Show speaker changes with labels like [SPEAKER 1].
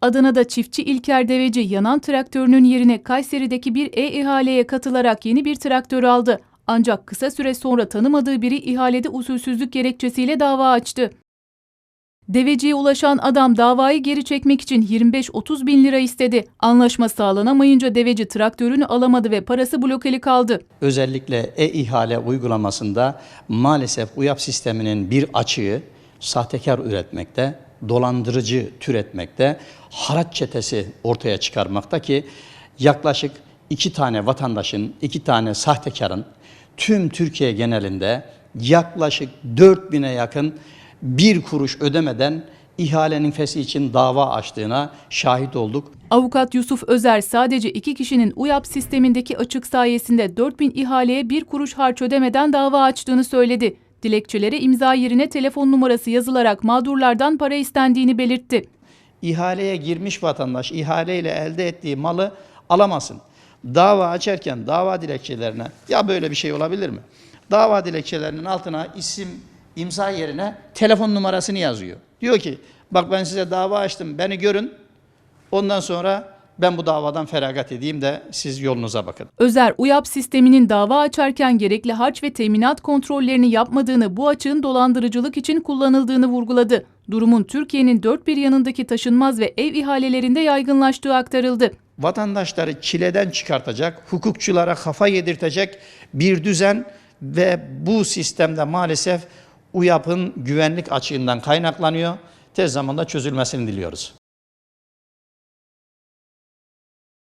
[SPEAKER 1] Adana'da çiftçi İlker Deveci yanan traktörünün yerine Kayseri'deki bir e-ihaleye katılarak yeni bir traktör aldı. Ancak kısa süre sonra tanımadığı biri ihalede usulsüzlük gerekçesiyle dava açtı. Deveci'ye ulaşan adam davayı geri çekmek için 25-30 bin lira istedi. Anlaşma sağlanamayınca Deveci traktörünü alamadı ve parası blokeli kaldı.
[SPEAKER 2] Özellikle e-ihale uygulamasında maalesef UYAP sisteminin bir açığı sahtekar üretmekte, dolandırıcı türetmekte, haraç çetesi ortaya çıkarmakta ki yaklaşık iki tane vatandaşın, iki tane sahtekarın tüm Türkiye genelinde yaklaşık 4000'e yakın bir kuruş ödemeden ihalenin feshi için dava açtığına şahit olduk.
[SPEAKER 1] Avukat Yusuf Özer sadece iki kişinin UYAP sistemindeki açık sayesinde 4000 ihaleye bir kuruş harç ödemeden dava açtığını söyledi. Dilekçelere imza yerine telefon numarası yazılarak mağdurlardan para istendiğini belirtti.
[SPEAKER 2] İhaleye girmiş vatandaş ihaleyle elde ettiği malı alamasın. Dava açarken dava dilekçelerine ya böyle bir şey olabilir mi? Dava dilekçelerinin altına isim imza yerine telefon numarasını yazıyor. Diyor ki bak ben size dava açtım beni görün ondan sonra ben bu davadan feragat edeyim de siz yolunuza bakın.
[SPEAKER 1] Özer, UYAP sisteminin dava açarken gerekli harç ve teminat kontrollerini yapmadığını, bu açığın dolandırıcılık için kullanıldığını vurguladı. Durumun Türkiye'nin dört bir yanındaki taşınmaz ve ev ihalelerinde yaygınlaştığı aktarıldı.
[SPEAKER 2] vatandaşları çileden çıkartacak, hukukçulara kafa yedirtecek bir düzen ve bu sistemde maalesef UYAP'ın güvenlik açığından kaynaklanıyor. Tez zamanda çözülmesini diliyoruz.